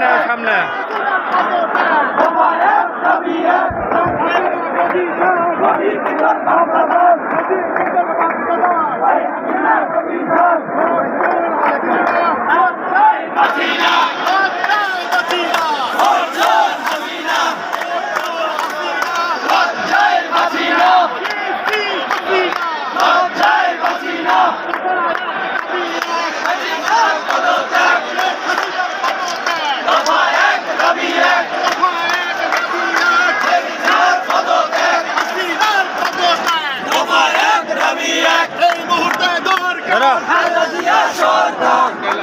সামনে সামনে এক আমি এক এই মুহূর্তে দরকার। সরকার।